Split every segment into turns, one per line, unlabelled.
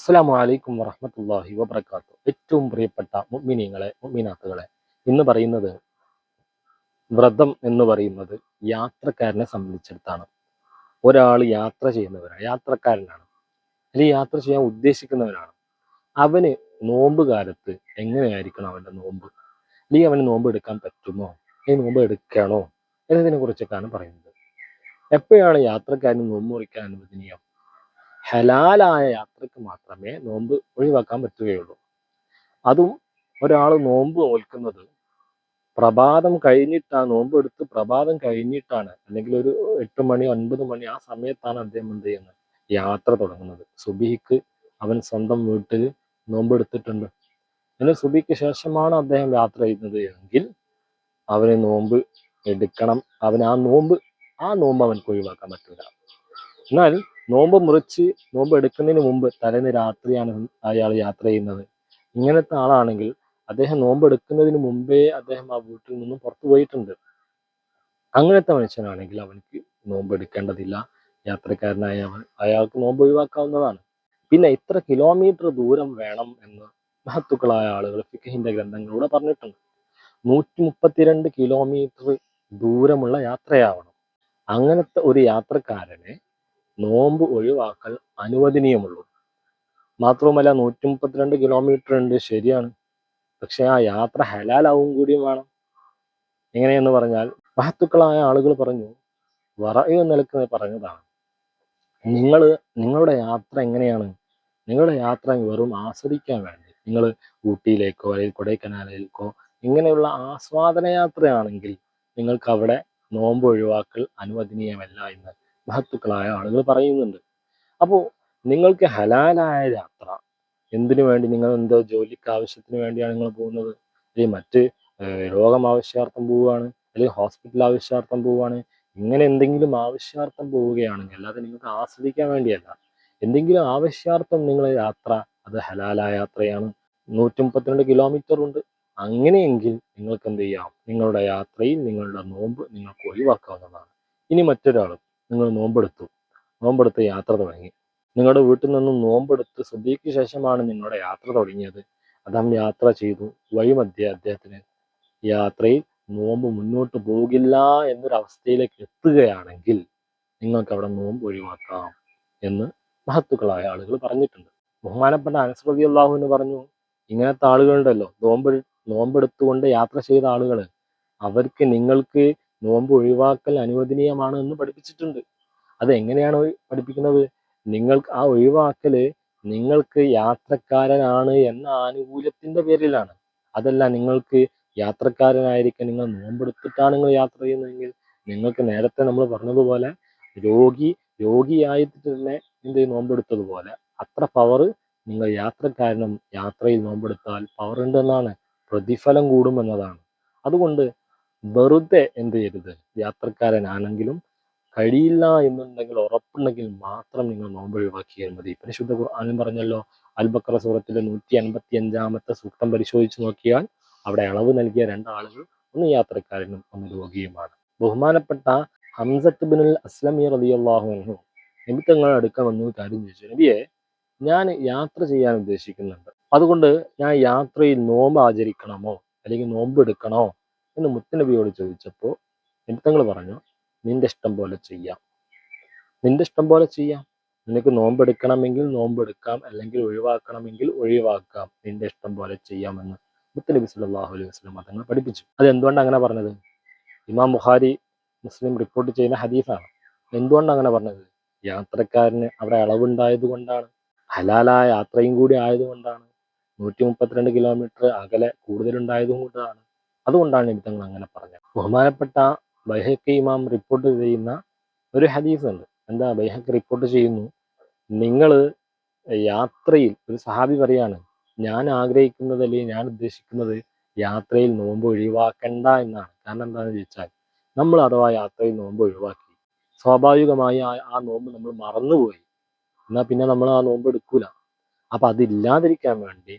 അസ്സലാമു അലൈക്കും വറഹമത്തല്ലാഹി വബർക്കാത്തു ഏറ്റവും പ്രിയപ്പെട്ട മുഅ്മിനീങ്ങളെ മുഅ്മിനാത്തുകളെ ഇന്ന് പറയുന്നത് വ്രതം എന്ന് പറയുന്നത് യാത്രക്കാരനെ സംബന്ധിച്ചിടത്താണ്. ഒരാൾ യാത്ര ചെയ്യുന്നവരാണ് യാത്രക്കാരനാണ്. അല്ലെങ്കിൽ യാത്ര ചെയ്യാൻ ഉദ്ദേശിക്കുന്നവനാണ്. അവന് നോമ്പ് കാലത്ത് എങ്ങനെയായിരിക്കണം അവന്റെ നോമ്പ്? അല്ലെങ്കിൽ അവന് നോമ്പ് എടുക്കാൻ പറ്റുമോ? ഈ നോമ്പ് എടുക്കണോ? എന്നതിനെ കുറിച്ചൊക്കെയാണ് പറയുന്നത്. എപ്പോഴാണ് യാത്രക്കാരന് നോമ്പ് മുറിക്കാൻ അനുവദനീയം? ഹലാലായ യാത്രയ്ക്ക് മാത്രമേ നോമ്പ് ഒഴിവാക്കാൻ പറ്റുകയുള്ളൂ. അതും ഒരാൾ നോമ്പ് ഓൽക്കുന്നത് പ്രഭാതം കഴിഞ്ഞിട്ടാണ് നോമ്പ് എടുത്ത് പ്രഭാതം കഴിഞ്ഞിട്ടാണ്. അല്ലെങ്കിൽ ഒരു എട്ട് മണി ഒൻപത് മണി ആ സമയത്താണ് അദ്ദേഹം എന്ത് ചെയ്യുന്നത്? യാത്ര തുടങ്ങുന്നത്. സുബിഹിക്ക് അവൻ സ്വന്തം വീട്ടിൽ നോമ്പ് എടുത്തിട്ടുണ്ട്. എന്നാൽ സുബിക്ക് ശേഷമാണ് അദ്ദേഹം യാത്ര ചെയ്യുന്നത് എങ്കിൽ അവന് നോമ്പ് എടുക്കണം. അവൻ ആ നോമ്പ് ആ നോമ്പ് അവൻ ഒഴിവാക്കാൻ പറ്റില്ല എന്നാൽ നോമ്പ് മുറിച്ച് നോമ്പ് എടുക്കുന്നതിന് മുമ്പ് തലേന്ന് രാത്രിയാണ് അയാൾ യാത്ര ചെയ്യുന്നത്. ഇങ്ങനത്തെ ആളാണെങ്കിൽ അദ്ദേഹം നോമ്പ് എടുക്കുന്നതിന് മുമ്പേ അദ്ദേഹം ആ വീട്ടിൽ നിന്നും പുറത്തു പോയിട്ടുണ്ട്. അങ്ങനത്തെ മനുഷ്യനാണെങ്കിൽ അവനക്ക് നോമ്പ് എടുക്കേണ്ടതില്ല. യാത്രക്കാരനായ അവൻ അയാൾക്ക് നോമ്പ് ഒഴിവാക്കാവുന്നതാണ്. പിന്നെ ഇത്ര കിലോമീറ്റർ ദൂരം വേണം എന്ന് മഹത്തുക്കളായ ആളുകൾ ഫിഖഹിന്റെ ഗ്രന്ഥങ്ങളിലൂടെ പറഞ്ഞിട്ടുണ്ട്. നൂറ്റി മുപ്പത്തിരണ്ട് കിലോമീറ്റർ ദൂരമുള്ള യാത്രയാവണം. അങ്ങനത്തെ ഒരു യാത്രക്കാരനെ നോമ്പ് ഒഴിവാക്കൽ അനുവദനീയമുള്ളൂ. മാത്രവുമല്ല നൂറ്റി മുപ്പത്തിരണ്ട് കിലോമീറ്റർ ഉണ്ട് ശരിയാണ്. പക്ഷെ ആ യാത്ര ഹലാലാവും കൂടിയും വേണം. എങ്ങനെയെന്ന് പറഞ്ഞാൽ മഹത്തുക്കളായ ആളുകൾ പറഞ്ഞു വറയ നിലയ്ക്ക് പറഞ്ഞതാണ്. നിങ്ങൾ നിങ്ങളുടെ യാത്ര എങ്ങനെയാണ്? നിങ്ങളുടെ യാത്ര വെറും ആസ്വദിക്കാൻ വേണ്ടി. നിങ്ങൾ ഊട്ടിയിലേക്കോ അല്ലെങ്കിൽ കൊടൈക്കനാലിലേക്കോ ഇങ്ങനെയുള്ള ആസ്വാദന യാത്രയാണെങ്കിൽ നിങ്ങൾക്ക് അവിടെ നോമ്പ് ഒഴിവാക്കൽ അനുവദനീയമല്ല എന്ന് മഹത്തുക്കളായ ആളുകൾ പറയുന്നുണ്ട്. അപ്പോൾ നിങ്ങൾക്ക് ഹലാലായ യാത്ര എന്തിനു വേണ്ടി? നിങ്ങൾ എന്തോ ജോലിക്ക് ആവശ്യത്തിന് വേണ്ടിയാണ് നിങ്ങൾ പോകുന്നത്? അല്ലെങ്കിൽ മറ്റ് രോഗം ആവശ്യാർത്ഥം പോവുകയാണ് അല്ലെങ്കിൽ ഹോസ്പിറ്റൽ ആവശ്യാർത്ഥം പോവുകയാണ്. ഇങ്ങനെ എന്തെങ്കിലും ആവശ്യാർത്ഥം പോവുകയാണെങ്കിൽ അല്ലാതെ നിങ്ങൾക്ക് ആസ്വദിക്കാൻ വേണ്ടിയല്ല. എന്തെങ്കിലും ആവശ്യാർത്ഥം നിങ്ങൾ യാത്ര അത് ഹലാലായ യാത്രയാണ്. നൂറ്റി മുപ്പത്തിരണ്ട് കിലോമീറ്റർ ഉണ്ട്. അങ്ങനെയെങ്കിൽ നിങ്ങൾക്ക് എന്ത് ചെയ്യാം? നിങ്ങളുടെ യാത്രയിൽ നിങ്ങളുടെ നോമ്പ് നിങ്ങൾക്ക് ഒഴിവാക്കാവുന്നതാണ്. ഇനി മറ്റൊരാൾ നിങ്ങൾ നോമ്പെടുത്തു. നോമ്പെടുത്ത് യാത്ര തുടങ്ങി. നിങ്ങളുടെ വീട്ടിൽ നിന്നും നോമ്പെടുത്ത് സുബിക്ക് ശേഷമാണ് നിങ്ങളുടെ യാത്ര തുടങ്ങിയത്. അദ്ദേഹം യാത്ര ചെയ്തു. വഴിമധ്യ അദ്ദേഹത്തിന് യാത്രയിൽ നോമ്പ് മുന്നോട്ട് പോകില്ല എന്നൊരു അവസ്ഥയിലേക്ക് എത്തുകയാണെങ്കിൽ നിങ്ങൾക്ക് അവിടെ നോമ്പ് ഒഴിവാക്കാം എന്ന് മഹത്തുക്കളായ ആളുകൾ പറഞ്ഞിട്ടുണ്ട്. ബഹുമാനപ്പെട്ട അനസ്രതി അള്ളാഹു എന്ന് പറഞ്ഞു ഇങ്ങനത്തെ ആളുകളുണ്ടല്ലോ. നോമ്പ് നോമ്പെടുത്തുകൊണ്ട് യാത്ര ചെയ്ത ആളുകൾ അവർക്ക് നിങ്ങൾക്ക് നോമ്പ് ഒഴിവാക്കൽ അനുവദനീയമാണ് എന്ന് പഠിപ്പിച്ചിട്ടുണ്ട്. അത് എങ്ങനെയാണ് പഠിപ്പിക്കുന്നത്? നിങ്ങൾക്ക് ആ ഒഴിവാക്കൽ നിങ്ങൾക്ക് യാത്രക്കാരനാണ് എന്ന ആനുകൂല്യത്തിന്റെ പേരിലാണ്. അതല്ല നിങ്ങൾക്ക് യാത്രക്കാരനായിരിക്കാൻ നിങ്ങൾ നോമ്പെടുത്തിട്ടാണ് നിങ്ങൾ യാത്ര ചെയ്യുന്നതെങ്കിൽ നിങ്ങൾക്ക് നേരത്തെ നമ്മൾ പറഞ്ഞതുപോലെ രോഗി രോഗിയായിട്ട് തന്നെ എന്ത്? നോമ്പെടുത്തതുപോലെ. അത്ര പവർ നിങ്ങൾ യാത്രക്കാരനും യാത്രയിൽ നോമ്പെടുത്താൽ പവർ ഉണ്ടെന്നാണ്. പ്രതിഫലം കൂടുമെന്നതാണ്. അതുകൊണ്ട് വെറുതെ എന്ത് ചെയ്യരുത്? യാത്രക്കാരനാണെങ്കിലും കഴിയില്ല എന്നുണ്ടെങ്കിൽ ഉറപ്പുണ്ടെങ്കിൽ മാത്രം നിങ്ങൾ നോമ്പ് ഒഴിവാക്കിയാൽ മതി. പരിശുദ്ധ ഖുർആാനും പറഞ്ഞല്ലോ അൽബക്കറ സൂറത്തിലെ നൂറ്റി അൻപത്തി അഞ്ചാമത്തെ സൂക്തം പരിശോധിച്ച് നോക്കിയാൽ അവിടെ അളവ് നൽകിയ രണ്ടാളുകൾ ഒന്ന് യാത്രക്കാരനും ഒന്ന് രോഗിയുമാണ്. ബഹുമാനപ്പെട്ട ഹംസത്ത് ബിനുൽ അസ്ലമി റളിയല്ലാഹു അൻഹു നബി തങ്ങളുടെ അടുക്ക വന്നു കാര്യം ചോദിച്ചു. നബിയെ ഞാൻ യാത്ര ചെയ്യാൻ ഉദ്ദേശിക്കുന്നുണ്ട്. അതുകൊണ്ട് ഞാൻ യാത്രയിൽ നോമ്പ് ആചരിക്കണമോ? അല്ലെങ്കിൽ നോമ്പ് എടുക്കണോ? എന്ന് മുത്തനബിയോട് ചോദിച്ചപ്പോൾ തങ്ങൾ പറഞ്ഞു നിന്റെ ഇഷ്ടം പോലെ ചെയ്യാം. നിന്റെ ഇഷ്ടം പോലെ ചെയ്യാം. നിനക്ക് നോമ്പെടുക്കണമെങ്കിൽ നോമ്പെടുക്കാം അല്ലെങ്കിൽ ഒഴിവാക്കണമെങ്കിൽ ഒഴിവാക്കാം. നിന്റെ ഇഷ്ടം പോലെ ചെയ്യാമെന്ന് മുത്തനബി സല്ലല്ലാഹു അലൈഹി വസല്ലം തങ്ങൾ പഠിപ്പിച്ചു. അത് എന്തുകൊണ്ട് അങ്ങനെ പറഞ്ഞത്? ഇമാം ബുഹാരി മുസ്ലിം റിപ്പോർട്ട് ചെയ്യുന്ന ഹദീഫാണ് എന്തുകൊണ്ട് അങ്ങനെ പറഞ്ഞത്? യാത്രക്കാരന് അവിടെ അളവുണ്ടായത് കൊണ്ടാണ്. ഹലാലായ യാത്രയും കൂടി ആയതുകൊണ്ടാണ്. നൂറ്റി മുപ്പത്തിരണ്ട് കിലോമീറ്റർ അകലെ കൂടുതലുണ്ടായതും കൊണ്ടാണ്. അതുകൊണ്ടാണ് നബി തങ്ങൾ അങ്ങനെ പറഞ്ഞത്. ബഹുമാനപ്പെട്ട ബൈഹക്കി ഇമാം റിപ്പോർട്ട് ചെയ്യുന്ന ഒരു ഹദീസ് ഉണ്ട്. എന്താ ബൈഹക്ക് റിപ്പോർട്ട് ചെയ്യുന്നു? നിങ്ങൾ യാത്രയിൽ ഒരു സഹാബി പറയാണ് ഞാൻ ആഗ്രഹിക്കുന്നത് അല്ലെങ്കിൽ ഞാൻ ഉദ്ദേശിക്കുന്നത് യാത്രയിൽ നോമ്പ് ഒഴിവാക്കണ്ട എന്നാണ്. കാരണം എന്താണെന്ന് ചോദിച്ചാൽ നമ്മൾ അഥവാ യാത്രയിൽ നോമ്പ് ഒഴിവാക്കി സ്വാഭാവികമായി ആ ആ നോമ്പ് നമ്മൾ മറന്നുപോയി. എന്നാൽ പിന്നെ നമ്മൾ ആ നോമ്പ് എടുക്കൂല. അപ്പൊ അതില്ലാതിരിക്കാൻ വേണ്ടി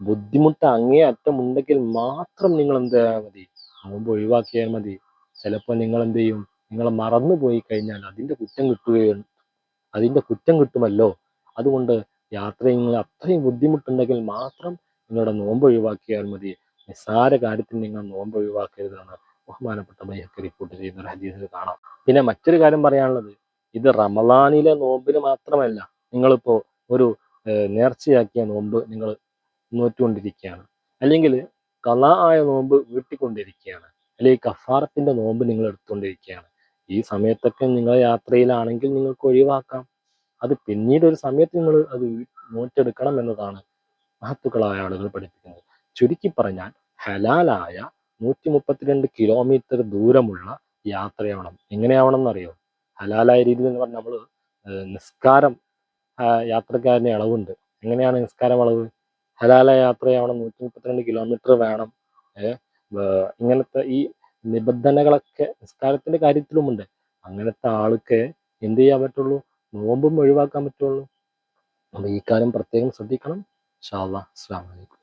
ബുദ്ധിമുട്ട് അങ്ങേ അറ്റം ഉണ്ടെങ്കിൽ മാത്രം നിങ്ങൾ എന്ത് മതി. നോമ്പ് ഒഴിവാക്കിയാൽ മതി. ചിലപ്പോൾ നിങ്ങൾ എന്ത് ചെയ്യും? നിങ്ങൾ മറന്നു പോയി കഴിഞ്ഞാൽ അതിന്റെ കുറ്റം കിട്ടുകയും അതിന്റെ കുറ്റം കിട്ടുമല്ലോ. അതുകൊണ്ട് യാത്ര നിങ്ങൾ അത്രയും ബുദ്ധിമുട്ടുണ്ടെങ്കിൽ മാത്രം നിങ്ങളുടെ നോമ്പ് ഒഴിവാക്കിയാൽ മതി. നിസ്സാര കാര്യത്തിൽ നിങ്ങൾ നോമ്പ് ഒഴിവാക്കരുതാണ് ബഹുമാനപ്പെട്ട ബൈഹക്ക് റിപ്പോർട്ട് ചെയ്യുന്ന ഒരു ഹദീസിൽ കാണാം. പിന്നെ മറ്റൊരു കാര്യം പറയാനുള്ളത്. ഇത് റമദാനിലെ നോമ്പിന് മാത്രമല്ല നിങ്ങളിപ്പോ ഒരു നേർച്ചയാക്കിയ നോമ്പ് നിങ്ങൾ നോറ്റുകൊണ്ടിരിക്കുകയാണ്. അല്ലെങ്കിൽ കലാ ആയ നോമ്പ് വീട്ടിക്കൊണ്ടിരിക്കുകയാണ്. അല്ലെങ്കിൽ കഫാറത്തിന്റെ നോമ്പ് നിങ്ങൾ എടുത്തുകൊണ്ടിരിക്കുകയാണ്. ഈ സമയത്തൊക്കെ നിങ്ങൾ യാത്രയിലാണെങ്കിൽ നിങ്ങൾക്ക് ഒഴിവാക്കാം. അത് പിന്നീട് ഒരു സമയത്ത് നിങ്ങൾ അത് നോറ്റെടുക്കണം എന്നതാണ് മഹത്തുക്കളായ ആളുകൾ പഠിപ്പിക്കുന്നത്. ചുരുക്കി പറഞ്ഞാൽ ഹലാലായ നൂറ്റി മുപ്പത്തിരണ്ട് കിലോമീറ്റർ ദൂരമുള്ള യാത്രയാവണം. എങ്ങനെയാവണം എന്നറിയോ ഹലാലായ രീതിയിൽ എന്ന് പറഞ്ഞാൽ നമ്മൾ നിസ്കാരം യാത്രക്കാരന്റെ അളവുണ്ട്. എങ്ങനെയാണ് നിസ്കാരം അളവ്? ഹലാലായ യാത്രയാവണം നൂറ്റി മുപ്പത്തിരണ്ട് കിലോമീറ്റർ വേണം ഇങ്ങനത്തെ ഈ നിബന്ധനകളൊക്കെ നിസ്കാരത്തിന്റെ കാര്യത്തിലുമുണ്ട്. അങ്ങനത്തെ ആൾക്ക് എന്ത് ചെയ്യാൻ പറ്റുള്ളൂ? നോമ്പും ഒഴിവാക്കാൻ പറ്റുള്ളൂ. അപ്പൊ ഈ കാര്യം പ്രത്യേകം ശ്രദ്ധിക്കണം. ഷാ അസ്സാം വലൈക്കും